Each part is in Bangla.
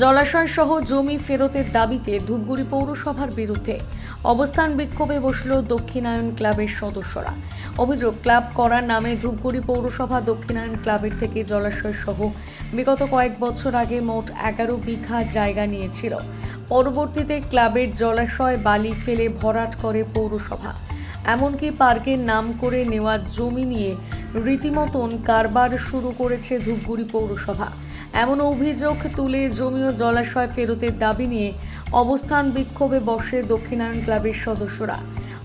জলাশয় সহ জমি ফেরতের দাবিতে ধূপগুড়ি পৌরসভার বিরুদ্ধে অবস্থান বিক্ষোভে বসল দক্ষিণায়ন ক্লাবের সদস্যরা। অভিযোগ, ক্লাব করার নামে ধূপগুড়ি পৌরসভা দক্ষিণায়ন ক্লাবের থেকে জলাশয় সহ বিগত কয়েক বছর আগে মোট এগারো বিঘা জায়গা নিয়েছিল। পরবর্তীতে ক্লাবের জলাশয় বালি ফেলে ভরাট করে পৌরসভা। এমনকি পার্কের নাম করে নেওয়া জমি নিয়ে রীতিমতন কারবার শুরু করেছে ধূপগুড়ি পৌরসভা। এমন অভিযোগ তুলে জমি ও জলাশয় ফেরতের দাবি নিয়ে অবস্থান বিক্ষোভে বসে দক্ষিণায়ন ক্লাবের সদস্যরা।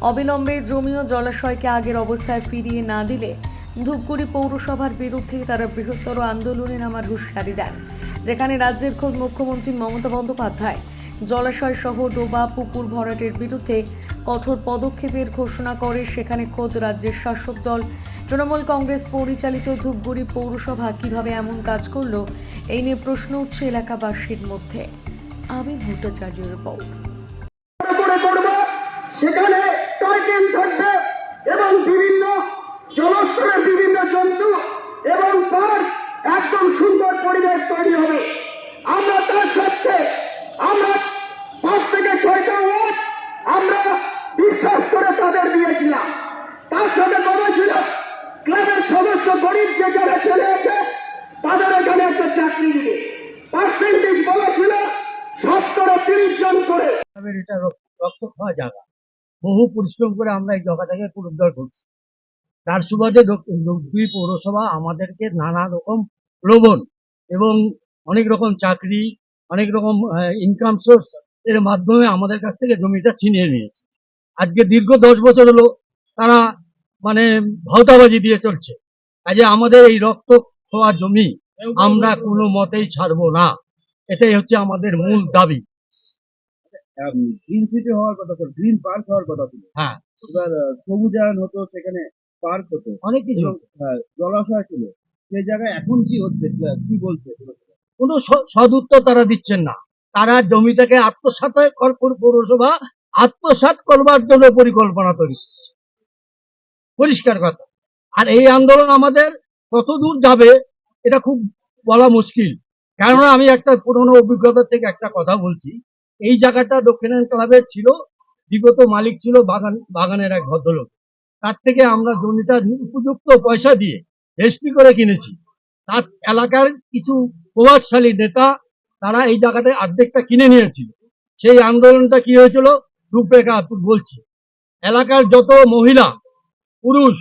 অবিলম্বে জমি ও জলাশয়কে আগের অবস্থায় ফিরিয়ে না দিলে ধূপগুড়ি পৌরসভার বিরুদ্ধে তারা বৃহত্তর আন্দোলনে নামার হুঁশিয়ারি দেন, যেখানে রাজ্যের খোদ মুখ্যমন্ত্রী মমতা বন্দ্যোপাধ্যায় জলাশয় সহ ডোবা, পুকুর ভরাটের বিরুদ্ধে কঠোর পদক্ষেপের ঘোষণা করে সেখানে খোদ রাজ্যের শাসক দল তৃণমূল কংগ্রেস পরিচালিত ধূপগুড়ি পৌরসভা কীভাবে এমন কাজ করল, এই নিয়ে প্রশ্ন উঠছে এলাকাবাসীর মধ্যে। আমি ভট্টাচার্যের রিপোর্ট। সেখানে টয়টেন থাকবে এবং বিভিন্ন জলস্তরের বিভিন্ন জন্তু এবং পার্ক একদম সুন্দর পরিবেশ তৈরি হবে। আমরা তার সাথে, আমরা পাঁচ থেকে ছয়টা ওয়ার্ড আমরা বিশ্বাস করে তাদের দিয়েছিলাম। তার সাথে কথা ছিল ক্লাবের সদস্য গরিব যে যারা চলে আছে তাদের এখানে একটা চাকরি দিবে। পার্সেন্টেজ বলা ছিল সত্তর তিরিশ জন করে। এটা রক্ত খাওয়া জায়গা। বহু পরিশ্রম করে আমরা এই জায়গাটাকে পুনরুদ্ধার করছি। তার সুবাদে দুই পৌরসভা আমাদেরকে নানা রকম প্রলোভন এবং অনেক রকম চাকরি, অনেক রকম ইনকাম সোর্স এর মাধ্যমে আমাদের কাছ থেকে জমিটা ছিনিয়ে নিয়েছে। আজকে দীর্ঘ দশ বছর হলো তারা মানে ভাওতাবাজি দিয়ে চলছে। কাজে আমাদের এই রক্ত খোয়া জমি আমরা কোনো মতেই ছাড়বো না। এটাই হচ্ছে আমাদের মূল দাবি। গ্রিন সিটি হওয়ার কথা ছিল গ্রিন পার্ক হওয়ার কথা ছিল হ্যাঁ। এবার সবুজায়ন হতো সেখানে পার্ক হতো। অনেক কিছু জলাশয় ছিল। সেই জায়গায় এখন কি হচ্ছে কি বলছে? কোনো সদুত্তর তারা দিচ্ছেন না। তারা জমিটাকে আত্মসাৎ কর- পৌরসভা আত্মসাৎ করবার জন্য পরিকল্পনা তৈরি করছে। পরিষ্কার কথা। আর এই আন্দোলন আমাদের কত দূর যাবে, এটা খুব বলা মুশকিল। কেননা আমি একটা পুরনো অভিজ্ঞতা থেকে একটা কথা বলছি। এই জায়গাটা দক্ষিণায়ন ক্লাবের ছিল, বিগত মালিক ছিল বাগান, বাগানের এক ভদ্রলোক। তার থেকে আমরা জমিটা উপযুক্ত পয়সা দিয়ে রেজিস্ট্রি করে কিনেছি। তার এলাকার কিছু প্রভাবশালী নেতা, তারা এই জায়গাটা অর্ধেকটা কিনে নিয়েছিল। সেই আন্দোলনটা কি হয়েছিল? রূপরেখা বলছি। এলাকার যত মহিলা পুরুষ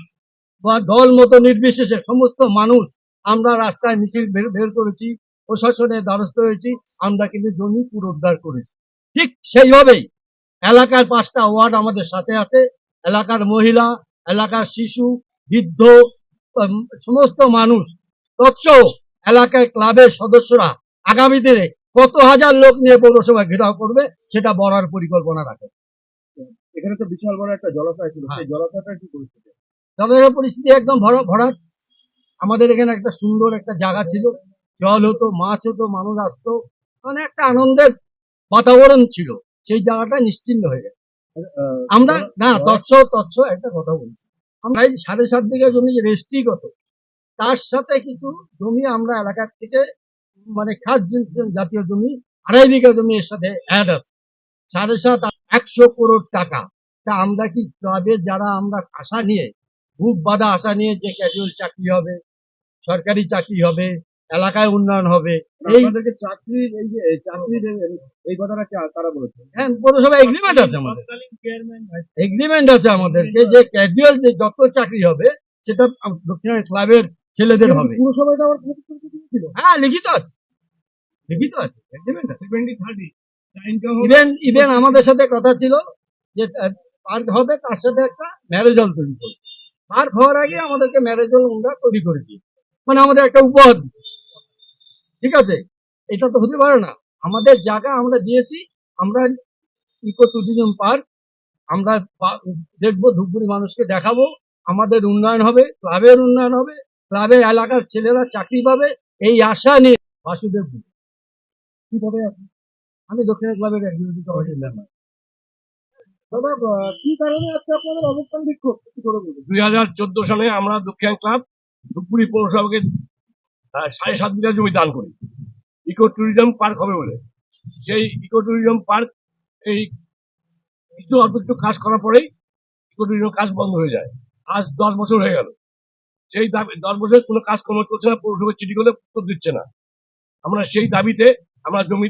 বা দল মতো নির্বিশেষে সমস্ত মানুষ আমরা রাস্তায় মিছিল বের করেছি প্রশাসনের দ্বারস্থ হয়েছি আমরা কিন্তু জমি পুনরুদ্ধার করেছি। ঠিক সেইভাবেই এলাকার পাঁচটা ওয়ার্ড আমাদের সাথে আছে। এলাকার মহিলা এলাকার শিশু বৃদ্ধ সমস্ত মানুষ। তৎসহ এলাকার ক্লাবের সদস্যরা আগামী দিনে কত হাজার লোক নিয়ে পৌরসভা ঘেরাও করবে সেটা বড়ার পরিকল্পনা রাখে। এখানে তো বিশাল বড় একটা জলাশয় ছিল। হ্যাঁ। সেই জলাশয়টা কি পরিস্থিতি? জলের পরিস্থিতি একদম ভরা ভরাট। আমাদের এখানে একটা সুন্দর একটা জায়গা ছিল। জল হতো, মাছ হতো, মানুষ আসতো। মানে একটা আনন্দের বাতাবরণ ছিল। সেই জায়গাটা নিশ্চিন্ন হয়ে গেছে। আমরা না, তৎস তৎস একটা কথা বলছি। আমরা এই সাড়ে সাত বিঘা জমি রেস্ট্রিগত তার সাথে কিছু জমি আমরা এলাকার থেকে মানে খাস জাতীয় জমি, আড়াই বিঘা জমি এর সাথে অ্যাড আছে সাড়ে সাত, একশো করোড় টাকা। তা আমরা কি ক্লাবের যারা আমরা আশা নিয়ে বুক বাধা আশা নিয়ে যে ক্যাজুয়াল চাকরি হবে সরকারি চাকরি হবে এলাকায় উন্নয়ন হবে এই চাকরির এই যে চাকরি দেবেন এই কথাটা কারা বলেছে? হ্যাঁ পৌরসভা এগ্রিমেন্ট আছে আমাদের। এগ্রিমেন্ট আছে আমাদের যে ক্যাজুয়াল যে যত চাকরি হবে সেটা আম- ক্লাবের ছেলেদের হবে। পুরসভাটা ক্ষতিপূরণ হ্যাঁ লিখিত আছে। লিখিত আছে এগ্রিমেন্ট আছে। ইভেন ইভেন আমাদের সাথে কথা ছিল যে পার্ক হবে তার সাথে একটা ম্যারেজ হল তৈরি করবে। পার্ক হওয়ার আগে আমাদেরকে ম্যারেজ আমরা তৈরি করে দিই মানে আমাদের একটা উপহার। ঠিক আছে? এটা তো হতে পারে না। আমাদের জায়গা আমরা দিয়েছি, আমরা ইকো ট্যুরিজম পার্ক আমরা দেখব, ধূপগুড়ি মানুষকে দেখাবো। আমাদের উন্নয়ন হবে, ক্লাবের উন্নয়ন হবে, ক্লাবের এলাকার ছেলেরা চাকরি পাবে। এই আশা নিয়ে বাসুদেবপুর কীভাবে আমি দক্ষিণের ক্লাবের কমিটির মেম্বার দাদা কি কারণে আজকে আপনাদের অবস্থান বিক্ষোভ? করে দুই হাজার চোদ্দ সালে আমরা দক্ষিণ ক্লাব, ধূপগুড়ি পৌরসভাকে সাড়ে সাত বিঘা জমি দান করি। ইকো ট্যুরিজম পার্ক হবে বলে। সেই ইকো ট্যুরিজম পার্ক, এই কিছু অল্প একটু কাজ করার পরেই ইকো ট্যুরিজম কাজ বন্ধ হয়ে যায়। আজ দশ বছর হয়ে গেল। সেই দাবি, দশ বছর কোনো কাজকর্ম চলছে না পৌরসভা চিঠি করলে উত্তর দিচ্ছে না। আমরা সেই দাবিতে আমরা জমি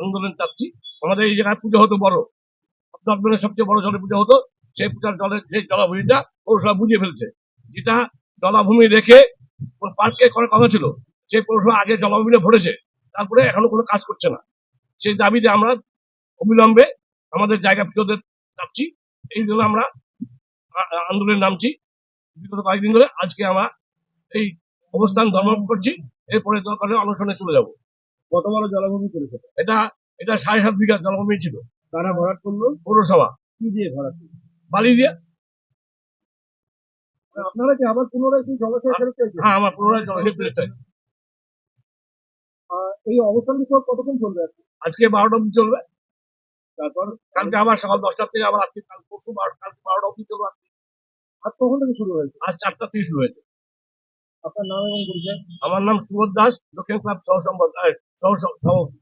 আন্দোলন চাচ্ছি আমাদের এই জায়গায় পুজো হতো বড়। দশজনের সবচেয়ে বড় জলের পুজো হতো সেই পূজার জলের যে জলাভূমিটা পৌরসভা বুঝিয়ে ফেলছে। যেটা জলাভূমি রেখে পার্কে করার কথা ছিল সেই পৌরসভা আগে জলাভূমিটা ভরেছে তারপরে এখনও কোনো কাজ করছে না। সেই দাবিতে আমরা অবিলম্বে আমাদের জায়গা ফেরতের চাচ্ছি এই জন্য আমরা আ- আ- আন্দোলনে নামছি। বিগত কয়েকদিন ধরে আজকে আমরা এই অবস্থান ধর্ম করছি এরপরে দরকার অনশনে চলে যাব। কত বড় জলাভূমি করেছে? এটা এটা সাড়ে সাত বিঘা জলভূমি ছিল। তারা ভরাট করল? পৌরসভা। কি দিয়ে ভরাট করল? বালি দিয়ে? আপনারা কি আবার পুনরায় কি জলাশয় ফেরত চাইছেন হ্যাঁ আমার পুনরায় জলাশয় ফিরে চাই এই অবস্থান বিক্ষোভ কতক্ষণ চলবে আজকে? আজকে বারোটা অব্দি চলবে। তারপর? কালকে আবার সকাল দশটার থেকে আবার আজকে কাল পরশু বারো কালকে বারোটা অব্দি চলবে আজকে। আজ কখন থেকে শুরু হয়েছে? আজ চারটা থেকে শুরু হয়েছে। আপনার নাম এবং পরিচয়? আমার নাম সুবোধ দাস দক্ষিণ ক্লাব সহ সম্পাদক সহ সভাপতি